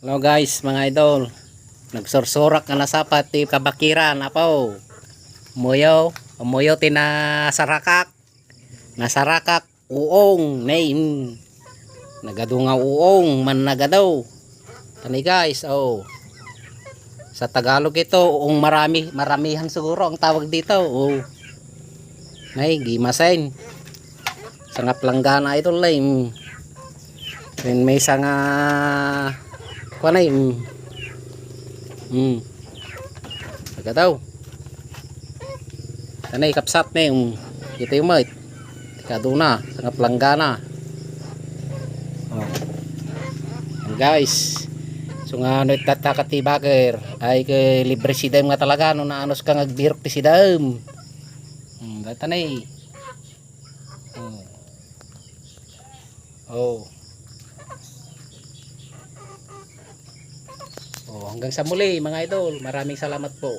Hello guys, mga idol. Nagsursurak nga nasapat ti kabakiran apaw. Muyo, muyo ti na sarakak. Nasarakak uong name. Nagado nga uong man nagadaw. Tani guys, oh. Sa Tagalog ito, uong marami, maramihan siguro ang tawag dito. Oh. Nay, gimasen. Sangap langgana ito lame. Then may sanga kuha na yung hmm aga daw tanay kapsat na yung kita yung mait tikado na sanga planggana oh. Guys so nga ano tatakati bager ay kay libre si nga talaga no na anos ka ngagbirok ti si Dam hmm tanay oh. Oh Oh, hanggang sa muli mga idol. Maraming salamat po.